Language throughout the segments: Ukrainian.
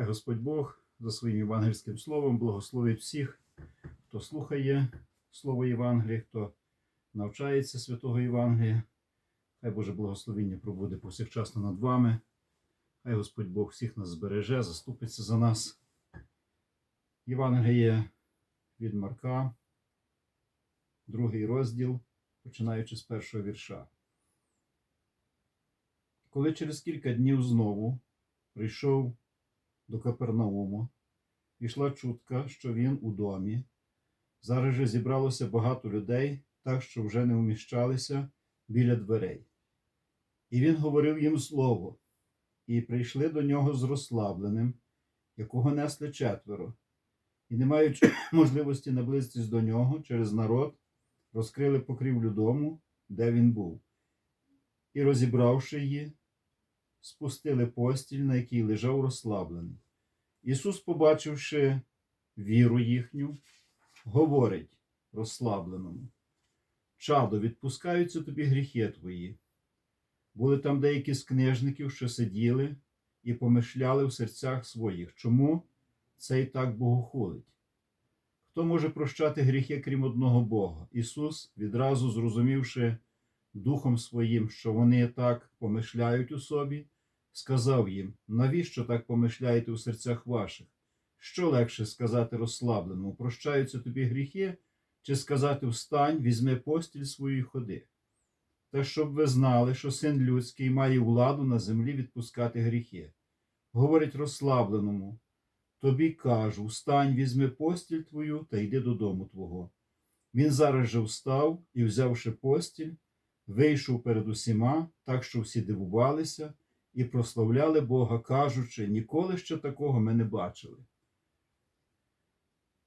Хай Господь Бог за своїм євангельським словом благословить всіх, хто слухає Слово Євангелія, хто навчається святого Євангелія. Хай Боже благословіння пробуде повсякчасно над вами. Хай Господь Бог всіх нас збереже, заступиться за нас. Євангеліє від Марка, другий розділ, починаючи з першого вірша. Коли через кілька днів знову прийшов до Капернауму, пішла чутка, що він у домі. Зараз же зібралося багато людей, так що вже не вміщалися біля дверей. І він говорив їм слово, і прийшли до нього з розслабленим, якого несли четверо, і, не маючи можливості наблизитись до нього через народ, розкрили покрівлю дому, де він був, і, розібравши її, спустили постіль, на якій лежав розслаблений. Ісус, побачивши віру їхню, говорить розслабленому: Чадо, відпускаються тобі гріхи твої. Були там деякі з книжників, що сиділи і помишляли в серцях своїх, чому цей так богохулить? Хто може прощати гріхи, крім одного Бога? Ісус, відразу зрозумівши духом своїм, що вони так помишляють у собі, сказав їм: навіщо так помишляєте у серцях ваших? Що легше сказати розслабленому, прощаються тобі гріхи, чи сказати встань, візьми постіль свою і ходи? Та щоб ви знали, що син людський має владу на землі відпускати гріхи. Говорить розслабленому, тобі кажу, встань, візьми постіль твою та йди додому твого. Він зараз же встав і, взявши постіль, вийшов перед усіма, так що всі дивувалися і прославляли Бога, кажучи, ніколи ще такого ми не бачили.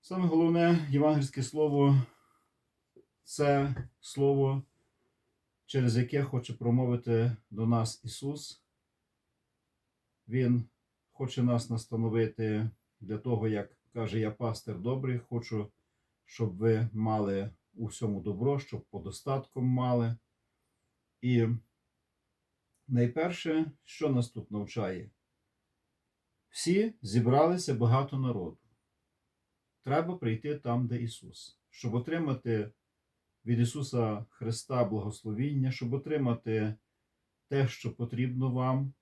Саме головне євангельське слово це слово, через яке хоче промовити до нас Ісус. Він хоче нас настановити для того, як каже я пастир добрий, хочу, щоб ви мали у всьому добро, щоб подостатком мали. І найперше, що нас тут навчає? Всі зібралися багато народу. Треба прийти там, де Ісус, щоб отримати від Ісуса Христа благословіння, щоб отримати те, що потрібно вам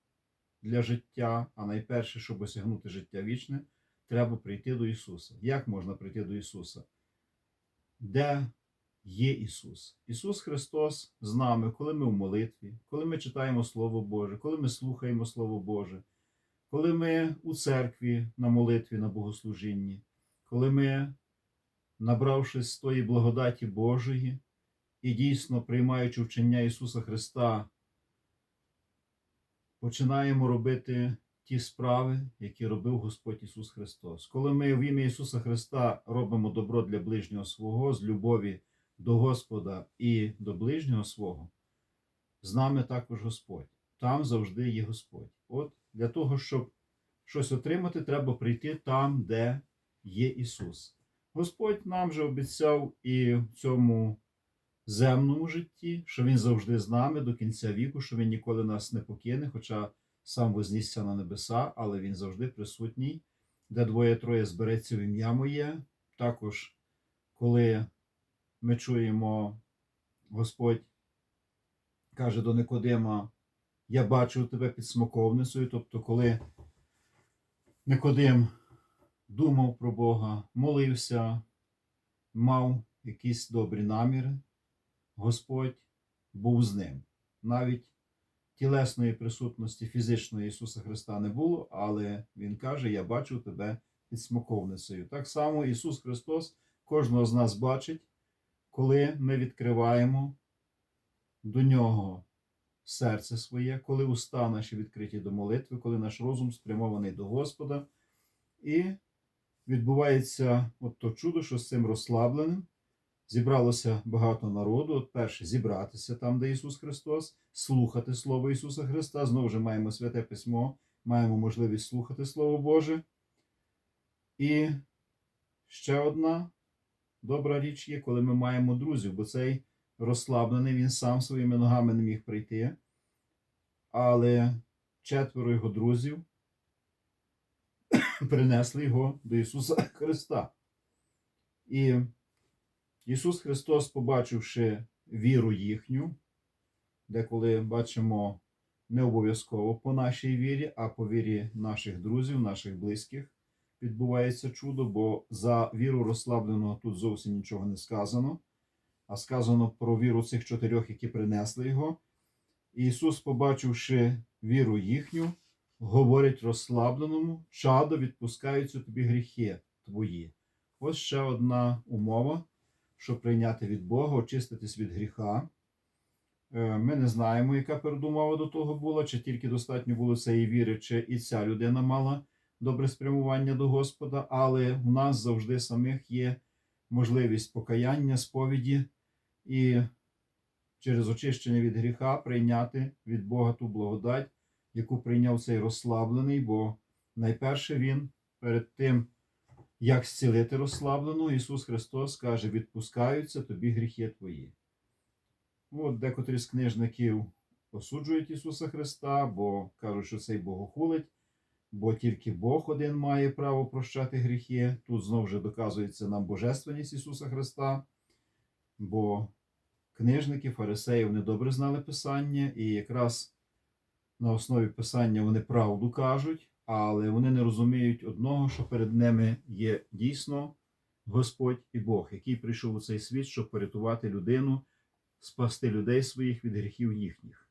для життя, а найперше, щоб осягнути життя вічне, треба прийти до Ісуса. Як можна прийти до Ісуса? Де є Ісус? Ісус Христос з нами, коли ми в молитві, коли ми читаємо Слово Боже, коли ми слухаємо Слово Боже, коли ми у церкві на молитві, на богослужінні, коли ми, набравшись з тої благодаті Божої і дійсно приймаючи вчення Ісуса Христа, починаємо робити ті справи, які робив Господь Ісус Христос. Коли ми в ім'я Ісуса Христа робимо добро для ближнього свого з любові до Господа і до ближнього свого, з нами також Господь. Там завжди є Господь. От для того, щоб щось отримати, треба прийти там, де є Ісус. Господь нам же обіцяв і в цьому земному житті, що Він завжди з нами до кінця віку, що Він ніколи нас не покине, хоча сам вознісся на небеса, але Він завжди присутній, де двоє-троє збереться в ім'я моє. Також, коли ми чуємо, Господь каже до Никодима, я бачив тебе під смоковницею, тобто, коли Никодим думав про Бога, молився, мав якісь добрі наміри, Господь був з ним. Навіть тілесної присутності фізичної Ісуса Христа не було, але Він каже: Я бачу тебе під смоковницею. Так само Ісус Христос кожного з нас бачить, коли ми відкриваємо до Нього серце своє, коли уста наші відкриті до молитви, коли наш розум спрямований до Господа. І відбувається от то чудо, що з цим розслабленим зібралося багато народу. От перше зібратися там, де Ісус Христос, слухати Слово Ісуса Христа. Знову ж маємо святе письмо, маємо можливість слухати Слово Боже. І ще одна добра річ є, коли ми маємо друзів, бо цей розслаблений, він сам своїми ногами не міг прийти. Але четверо його друзів принесли його до Ісуса Христа. І Ісус Христос, побачивши віру їхню, деколи бачимо не обов'язково по нашій вірі, а по вірі наших друзів, наших близьких відбувається чудо, бо за віру розслабленого тут зовсім нічого не сказано, а сказано про віру цих чотирьох, які принесли його. Ісус, побачивши віру їхню, говорить розслабленому, чадо відпускаються тобі гріхи твої. Ось ще одна умова, щоб прийняти від Бога, очиститись від гріха. Е, Ми не знаємо, яка передумова до того була, чи тільки достатньо було цієї віри, чи і ця людина мала добре спрямування до Господа, але у нас завжди самих є можливість покаяння, сповіді і через очищення від гріха прийняти від Бога ту благодать, яку прийняв цей розслаблений, бо найперше він перед тим, як зцілити розслаблену, Ісус Христос каже: відпускаються тобі гріхи твої. Ну, От декотрі з книжників осуджують Ісуса Христа, бо кажуть, що цей богохулить, бо тільки Бог один має право прощати гріхи. Тут знову ж доказується нам божественність Ісуса Христа, бо книжники, фарисеї вони добре знали Писання, і якраз на основі Писання вони правду кажуть, але вони не розуміють одного, що перед ними є дійсно Господь і Бог, який прийшов у цей світ, щоб порятувати людину, спасти людей своїх від гріхів їхніх.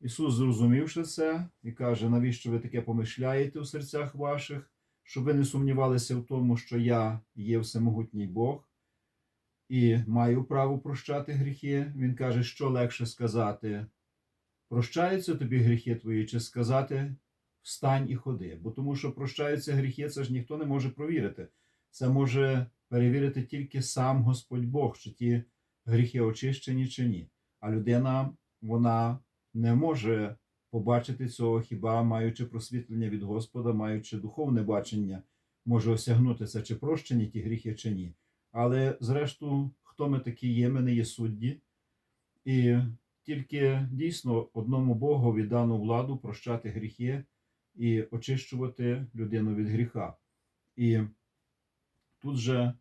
Ісус, зрозумівши це, і каже, навіщо ви таке помишляєте у серцях ваших, щоб ви не сумнівалися в тому, що я є всемогутній Бог і маю право прощати гріхи. Він каже, що легше сказати, прощаються тобі гріхи твої, чи сказати встань і ходи. Бо тому що прощаються гріхи, це ж ніхто не може провірити. Це може перевірити тільки сам Господь Бог, чи ті гріхи очищені чи ні. А людина, вона не може побачити цього, хіба маючи просвітлення від Господа, маючи духовне бачення, може осягнути це, чи прощені ті гріхи, чи ні. Але, зрештою, хто ми такі є, ми не є судді, і тільки дійсно одному Богу віддано владу прощати гріхи і очищувати людину від гріха. І тут же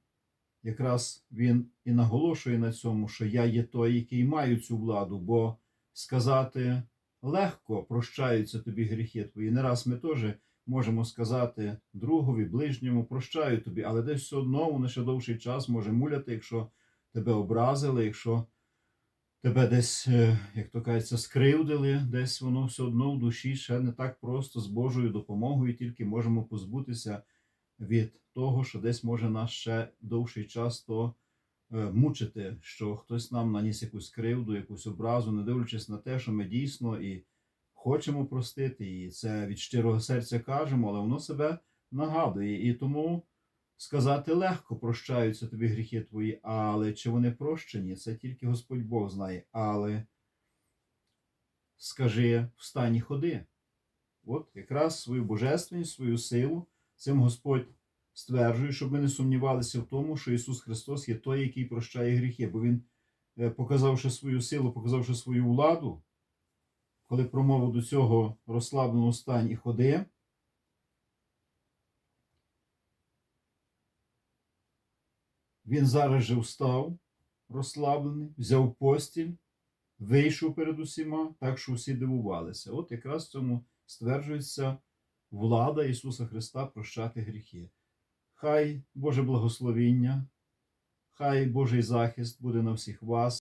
якраз він і наголошує на цьому, що я є той, який маю цю владу, бо сказати легко прощаються тобі гріхи твої. Не раз ми теж можемо сказати другові, ближньому, прощаю тобі, але десь все одно воно ще довший час може муляти, якщо тебе образили, якщо тебе десь, е, як то кажеться, скривдили, десь воно все одно в душі ще не так просто з Божою допомогою, тільки можемо позбутися від того, що десь може нас ще довший час то мучити, що хтось нам наніс якусь кривду, якусь образу, не дивлячись на те, що ми дійсно і хочемо простити, і це від щирого серця кажемо, але воно себе нагадує. І тому сказати легко прощаються тобі гріхи твої, але чи вони прощені, це тільки Господь Бог знає. Але скажи встань і ходи. От якраз свою божественність, свою силу цим Господь стверджує, щоб ми не сумнівалися в тому, що Ісус Христос є той, який прощає гріхи, бо Він, е, показавши свою силу, показавши свою владу, коли промовив до цього розслабленого стань і ходи, він зараз же встав, розслаблений, взяв постіль, вийшов перед усіма, так що усі дивувалися. От якраз в цьому стверджується влада Ісуса Христа прощати гріхи. Хай Боже благословіння, хай Божий захист буде на всіх вас.